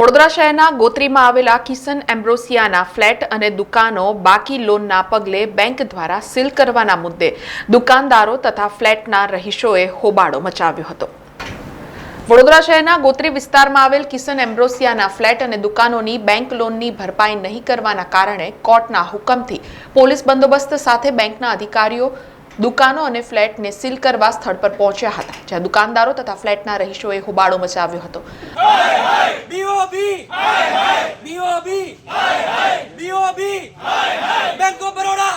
વડોદરા શહેરના ગોત્રીમાં આવેલા કિશન એમ્બ્રોસિયાના ફ્લેટ અને દુકાનો બાકી લોનના પગલે બેંક દ્વારા સીલ કરવાના મુદ્દે દુકાનદારો તથા ફ્લેટના રહીશોએ હોબાળો મચાવ્યો હતો. વડોદરા શહેરના ગોત્રી વિસ્તારમાં આવેલ કિશન એમ્બ્રોસિયાના ફ્લેટ અને દુકાનોની બેંક લોનની ભરપાઈ નહીં કરવાના કારણે કોર્ટના હુકમથી પોલીસ બંદોબસ્ત સાથે બેંકના અધિકારીઓ દુકાનો અને ફ્લેટને સીલ કરવા સ્થળ પર પહોંચ્યા હતા જ્યાં દુકાનદારો તથા ફ્લેટના રહીશોએ હોબાળો મચાવ્યો હતો. બેંક ઓફ બરોડા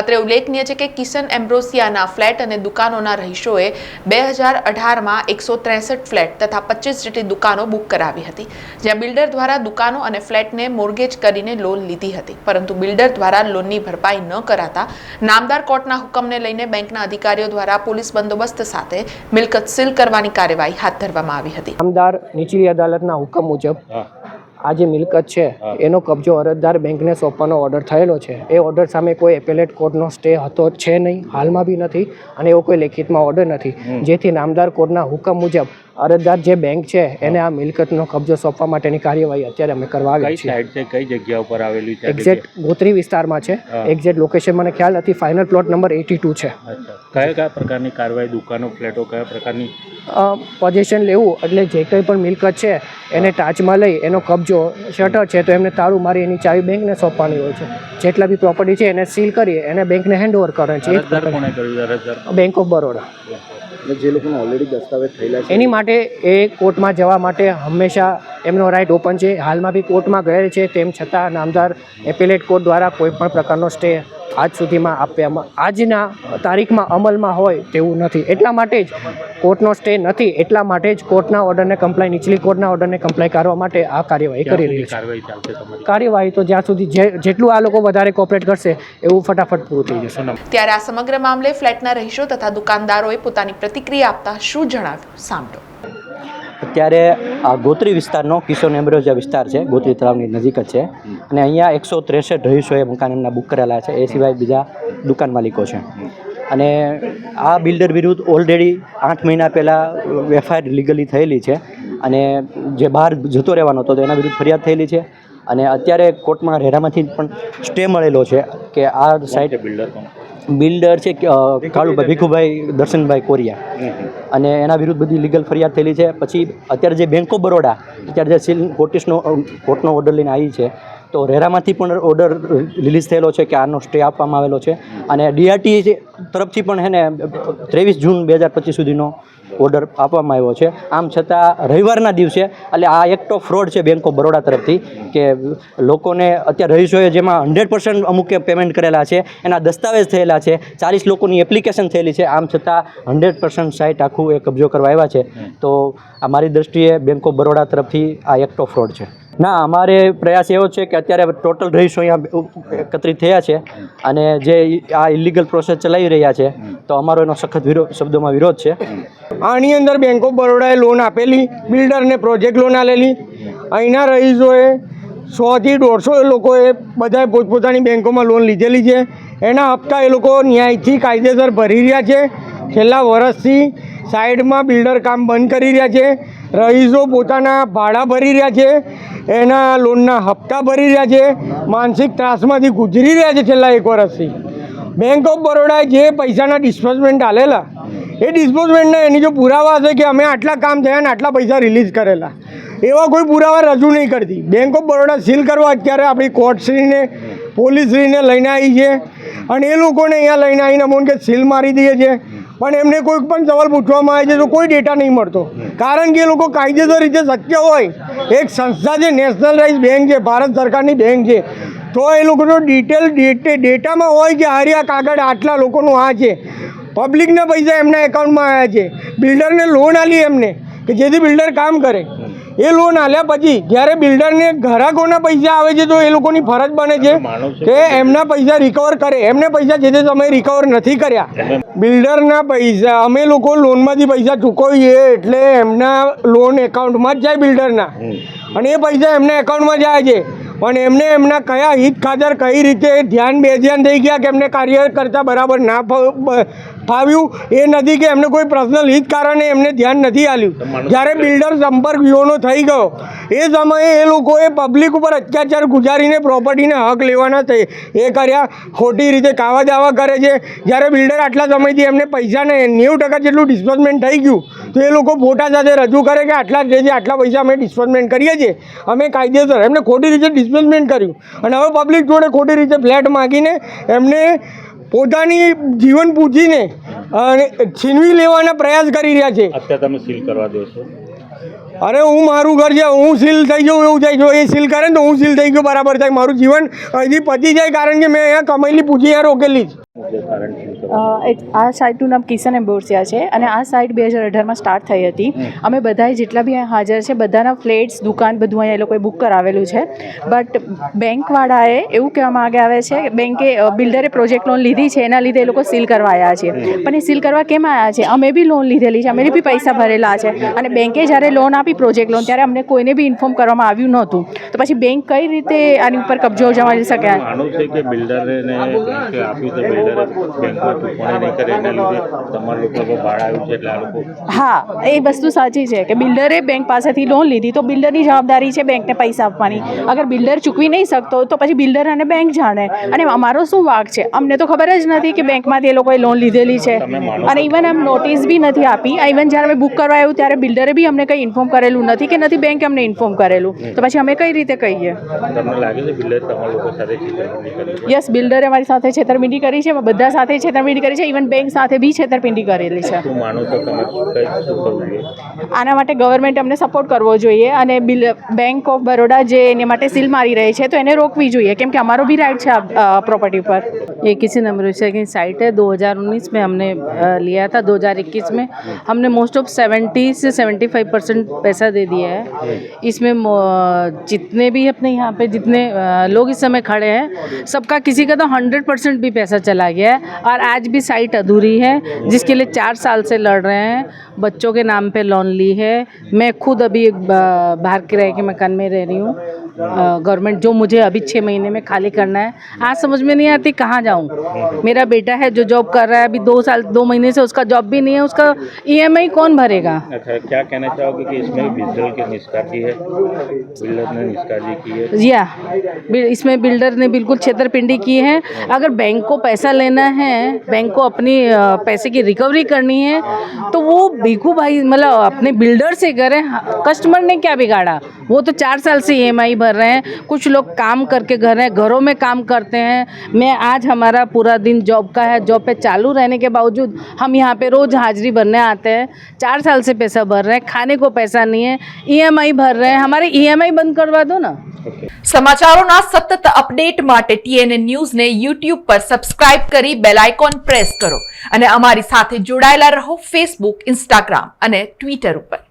અત્રે ઉલ્લેખનીય છે કે કિશન એમ્બ્રોસિયાના ફ્લેટ અને દુકાનોના રહીશોએ બે હજાર અઢારમાં એકસો ત્રેસઠ ફ્લેટ તથા પચીસ જેટલી દુકાનો બુક કરાવી હતી જ્યાં બિલ્ડર દ્વારા દુકાનો અને ફ્લેટને મોર્ગેજ કરીને લોન લીધી હતી. પરંતુ બિલ્ડર દ્વારા લોનની ભરપાઈ ન કરાતા નામદાર કોર્ટના હુકમને લઈને બેંકના અધિકારીઓ દ્વારા પોલીસ બંદોબસ્ત સાથે મિલકત સીલ કરવાની કાર્યવાહી હાથ ધરવામાં આવી હતી. નામદાર નીચલી અદાલતના હુકમ મુજબ આ જે મિલકત છે એનો કબજો અરજદાર બેંકને સોંપવાનો ઓર્ડર થયેલો છે. એ ઓર્ડર સામે કોઈ એપેલેટ કોર્ટનો સ્ટે હતો છે નહીં હાલમાં બી નથી અને એવો કોઈ લેખિતમાં ઓર્ડર નથી. જેથી નામદાર કોર્ટના હુકમ મુજબ અરજદાર જે બેંક છે એને આ મિલકતનો કબજો સોંપવા માટેની કાર્યવાહી અત્યારે અમે કરવા આવ્યા છીએ. સાઈડ છે કઈ જગ્યા ઉપર આવેલી છે એક્ઝેક્ટ ગોત્રી વિસ્તારમાં છે. એક્ઝેક્ટ લોકેશન મને ખ્યાલ નથી. Final plot number eighty two છે કયા કયા પ્રકારની કાર્યવાહી દુકાનો ફ્લેટો કયા પ્રકારની? પોઝિશન લેવું એટલે જે કંઈ પણ મિલકત છે એને ટાચમાં લઈ એનો કબજો શટર છે તો એમને તાળું મારી એની ચાવી બેંકને સોંપવાની હોય છે. જેટલા બી પ્રોપર્ટી છે એને સીલ કરી એને બેંકને હેન્ડ ઓવર કરે છે. બેંક ઓફ બરોડા જે લોકોને ઓલરેડી દસ્તાવેજ થયેલા એની માટે એ કોર્ટમાં જવા માટે હંમેશા એમનો રાઇટ ઓપન છે. હાલમાં બી કોર્ટમાં ગયેલ છે, તેમ છતાં નામદાર એપેલેટ કોર્ટ દ્વારા કોઈપણ પ્રકારનો સ્ટે આજ સુધીમાં આપવામાં આજના તારીખમાં અમલમાં હોય તેવું નથી. એટલા માટે જ કોર્ટનો સ્ટે નથી. એટલા માટે જ કોર્ટના ઓર્ડરને કમ્પ્લાય નીચલી કોર્ટના ઓર્ડરને કમ્પ્લાય કરવા માટે આ કાર્યવાહી કરી રહી છે. કાર્યવાહી ચાલશે તમારી. કાર્યવાહી તો જ્યાં સુધી જેટલું આ લોકો વધારે કોપરેટ કરશે એવું ફટાફટ પૂરું થઈ જશે. ત્યારે આ સમગ્ર મામલે ફ્લેટના રહીશો તથા દુકાનદારોએ પોતાની પ્રતિક્રિયા આપતા શું જણાવ્યું? સાંભળો. અત્યારે આ ગોત્રી વિસ્તારનો કિશોર એમ્બ્રોઝિયા વિસ્તાર છે, ગોત્રી તળાવની નજીક જ છે. અને અહીંયા એકસો ત્રેસઠ રહીશોએ મકાન એમના બુક કરેલા છે, એ સિવાય બીજા દુકાન માલિકો છે. અને આ બિલ્ડર વિરુદ્ધ ઓલરેડી આઠ મહિના પહેલાં એફઆઈઆર લીગલી થયેલી છે. અને જે બહાર જતો રહેવાનો હતો તો એના વિરુદ્ધ ફરિયાદ થયેલી છે. અને અત્યારે કોર્ટમાં રેરામાંથી પણ સ્ટે મળેલો છે કે આ સાઇટ બિલ્ડર બિલ્ડર છે કાળુભાઈ ભીખુભાઈ દર્શનભાઈ કોરિયા. અને એના વિરુદ્ધ બધી લીગલ ફરિયાદ થયેલી છે. પછી અત્યારે જે બેંક ઓફ બરોડા અત્યારે જે સીલ કોર્ટિસનો કોર્ટનો ઓર્ડર લઈને આવી છે તો રેરામાંથી પણ ઓર્ડર રિલીઝ થયેલો છે કે આનો સ્ટે આપવામાં આવેલો છે. અને ડીઆરટી તરફથી પણ હે ને ત્રેવીસ જૂન બે હજાર પચીસ સુધીનો ઓર્ડર આપવામાં આવ્યો છે. આમ છતાં રવિવારના દિવસે એટલે આ એક તો ફ્રોડ છે બેંક ઓફ બરોડા તરફથી કે લોકોને અત્યારે રહીશોએ જેમાં હંડ્રેડ પર્સન્ટ અમુકે પેમેન્ટ કરેલા છે એના દસ્તાવેજ થયેલા છે ચાલીસ લોકોની એપ્લિકેશન થયેલી છે આમ છતાં હંડ્રેડ પર્સન્ટ સાઇટ આખું એ કબજો કરવા આવ્યા છે. તો આ મારી દ્રષ્ટિએ બેંક ઓફ બરોડા તરફથી આ એક્ટ ઓફ ફ્રોડ છે. ના, અમારે પ્રયાસ એવો છે કે અત્યારે ટોટલ રહીશો અહીંયા એકત્રિત થયા છે અને જે આ ઇલીગલ પ્રોસેસ ચલાવી રહ્યા છે, તો અમારો એનો સખત વિરોધ શબ્દોમાં વિરોધ છે. આની અંદર બેંક ઓફ બરોડાએ લોન આપેલી બિલ્ડરને પ્રોજેક્ટ લોન આલેલી. અહીંના રહીશોએ સોથી દોઢસો લોકોએ બધાએ પોતપોતાની બેંકોમાં લોન લીધેલી છે. એના હપ્તા એ લોકો ન્યાયથી કાયદેસર ભરી રહ્યા છે. છેલ્લા વર્ષથી સાઈડમાં બિલ્ડર કામ બંધ કરી રહ્યા છે. રહીશો પોતાના ભાડા ભરી રહ્યા છે. એના લોનના હપ્તા ભરી રહ્યા છે. માનસિક ત્રાસમાંથી ગુજરી રહ્યા છે છેલ્લા એક વર્ષથી. બેંક ઓફ બરોડાએ જે પૈસાના ડિસ્પોઝમેન્ટ આલેલા, એ ડિસ્પોઝમેન્ટના એની જો પુરાવા હશે કે અમે આટલા કામ થયા ને આટલા પૈસા રિલીઝ કરેલા. એવા કોઈ પુરાવા રજૂ નહીં કરતી. બેંક ઓફ બરોડા સીલ કરવા અત્યારે આપણી કોર્ટશ્રીને પોલીસશ્રીને લઈને આવી છે. અને એ લોકોને અહીંયા લઈને આવીને અમોને કે સીલ મારી દઈએ છે. પણ એમને કોઈ પણ સવાલ પૂછવામાં આવે છે તો કોઈ ડેટા નહીં મળતો. કારણ કે એ લોકો કાયદેસર રીતે શક્ય હોય. એક સંસ્થા છે નેશનલાઇઝ બેંક છે, ભારત સરકારની બેંક છે. તો એ લોકોનો ડિટેલ ડેટે ડેટામાં હોય કે હારી કાગળ આટલા લોકોનું આ છે. પબ્લિકના પૈસા એમના એકાઉન્ટમાં આવ્યા છે. બિલ્ડરને લોન આલી એમને કે જેથી બિલ્ડર કામ કરે. એ લોન આલ્યા પછી જ્યારે બિલ્ડરને ગ્રાહકોના પૈસા આવે છે તો એ લોકોની ફરજ બને છે કે એમના પૈસા રિકવર કરે. એમને પૈસા જે તે સમયે રિકવર નથી કર્યા. બિલ્ડરના પૈસા અમે લોકો લોનમાંથી પૈસા ચૂકવીએ એટલે એમના લોન એકાઉન્ટમાં જ જાય બિલ્ડરના અને એ પૈસા એમના એકાઉન્ટમાં જાય છે. પણ એમને એમના કયા હિત ખાતર કઈ રીતે ધ્યાન બેધ્યાન થઈ ગયા કે એમને કાર્ય કરતાં બરાબર ના ફાવ્યું એ નથી કે એમને કોઈ પર્સનલ હિત કારણે એમને ધ્યાન નથી આપ્યું. જ્યારે બિલ્ડર સંપર્ક વિહોનો થઈ ગયો એ સમયે એ લોકોએ પબ્લિક ઉપર અત્યાચાર ગુજારીને પ્રોપર્ટીને હક લેવાના થઈ એ કર્યા. ખોટી રીતે કાવા દાવા કરે છે. જ્યારે બિલ્ડર આટલા સમયથી એમને પૈસાને નેવું ટકા જેટલું ડિસ્બર્સમેન્ટ થઈ ગયું તો એ લોકો મોટા સાથે રજૂ કરે કે આટલા જે જે આટલા પૈસા અમે ડિસ્બર્સમેન્ટ કરીએ છીએ. અમે કાયદેસર, એમને ખોટી રીતે ડિસ્બર્સમેન્ટ કર્યું. અને હવે પબ્લિક જોડે ખોટી રીતે ફ્લેટ માગીને એમને પોતાની જીવન પૂછીને અને છીનવી લેવાના પ્રયાસ કરી રહ્યા છે. અત્યારે તમે સીલ કરવા દો છો? અરે હું મારું ઘર છે હું સીલ થઈ જાઉં એવું થાય જો એ સીલ કરે ને તો હું સીલ થઈ ગયું બરાબર થાય. મારું જીવન અહીંથી પતી જાય કારણ કે મેં અહીંયા કમાયેલી પૂછી યાર રોકેલી જ. આ સાઇટનું નામ કિશન એમ્બોર્સિયા છે અને આ સાઇટ બે હજાર અઢારમાં સ્ટાર્ટ થઈ હતી. અમે બધાએ જેટલા બી અહીંયા હાજર છે બધાના ફ્લેટ્સ દુકાન બધું અહીંયા એ લોકોએ બુક કરાવેલું છે. બટ બેંકવાળાએ એવું કહેવામાં માગે આવે છે કે બેંકે બિલ્ડરે પ્રોજેક્ટ લોન લીધી છે એના લીધે એ લોકો સીલ કરવા આવ્યા છે. પણ એ સીલ કરવા કેમ આવ્યા છે? અમે બી લોન લીધેલી છે અમે બી પૈસા ભરેલા છે. અને બેંકે જ્યારે લોન આપી પ્રોજેક્ટ લોન ત્યારે અમને કોઈને બી ઇન્ફોર્મ કરવામાં આવ્યું નહોતું. તો પછી બેંક કઈ રીતે આની ઉપર કબજો જમાવી શકે? છે કે બિલ્ડરને બેંકે તો બિલ્ડરે બેંકમાં કરે એના લીધે તમારા લોકો પર આવ્યું છે એટલે આ લોકો હા એ વસ્તુ સાચી છે કે બિલ્ડરે બેંક પાસેથી લોન લીધી તો બિલ્ડરની જવાબદારી છે બેંકને પૈસા આપવાની. અગર બિલ્ડર ચૂકવી નહીં શકતો તો પછી બિલ્ડર અને બેંક જાણે. અને અમારો શું વાક છે? અમને તો ખબર જ નથી કે બેંકમાંથી એ લોકોએ લોન લીધેલી છે. અને ઇવન એમ નોટિસ બી નથી આપી. ઇવન જ્યારે અમે બુક કરવા આવ્યું ત્યારે બિલ્ડરે બી અમને કંઈ ઇન્ફોર્મ કરેલું નથી કે નથી બેંક અમને ઇન્ફોર્મ કરેલું? તો પછી અમે કઈ રીતે કહીએ? યસ બિલ્ડરે અમારી સાથે છેતરપિંડી કરી છે બધા સાથે છેતરપિંડી કરી છે ઇવન બેંક સાથે બી છેતરપિંડી કરેલી છે. આના માટે ગવર્મેન્ટ અમને સપોર્ટ કરવો જોઈએ અને બિલ બેંક ઓફ બરોડા જે એને માટે સીલ મારી રહી છે તો એને રોકવી જોઈએ કેમ કે અમારો બી રાઇટ છે આ પ્રોપર્ટી પર ये किसी अमृतसर की साइट है। 2019 में हमने लिया था। 2021 में हमने मोस्ट ऑफ़ 70 से 75 परसेंट पैसा दे दिया है। इसमें जितने भी अपने यहाँ पे जितने लोग इस समय खड़े हैं, सबका किसी का तो 100 परसेंट भी पैसा चला गया है। और आज भी साइट अधूरी है, जिसके लिए चार साल से लड़ रहे हैं। बच्चों के नाम पर लोन ली है। मैं खुद अभी बाहर किराए के मकान में रह रही हूँ। गवर्नमेंट जो मुझे अभी छः महीने में खाली करना है आज समझ में नहीं आती कहाँ जाऊँ। मेरा बेटा है जो जॉब कर रहा है अभी दो साल दो महीने से उसका जॉब भी नहीं है उसका ईएमआई कौन भरेगा? अच्छा क्या कहना चाहोगे कि इसमें बिल्डर की निष्काळजी है? बिल्डर ने निष्काळजी की है। या इसमें बिल्डर ने बिल्कुल छेतरपिंडी की है। अगर बैंक को पैसा लेना है बैंक को अपनी पैसे की रिकवरी करनी है तो वो भीखू भाई मतलब अपने बिल्डर से करें। कस्टमर ने क्या बिगाड़ा? वो तो चार साल से ईएमआई भर रहे हैं कुछ लोग काम करके घर रहे हैं घरों में काम करते हैं मैं आज हमारा पूरा दिन जॉब का है जॉब पे चालू रहने के बावजूद हम यहाँ पे रोज़ हाजिरी भरने आते हैं चार साल से पैसा भर रहे हैं खाने को पैसा नहीं है ईएमआई भर रहे हैं हमारे ईएमआई बंद करवा दो ना સમાચારોના સતત અપડેટ માટે ટીએનએ ન્યૂઝને યુટ્યુબ પર સબસ્ક્રાઇબ કરી બેલ આઇકોન પ્રેસ કરો અને અમારી સાથે જોડાયેલા રહો ફેસબુક ઇન્સ્ટાગ્રામ અને ટ્વિટર ઉપર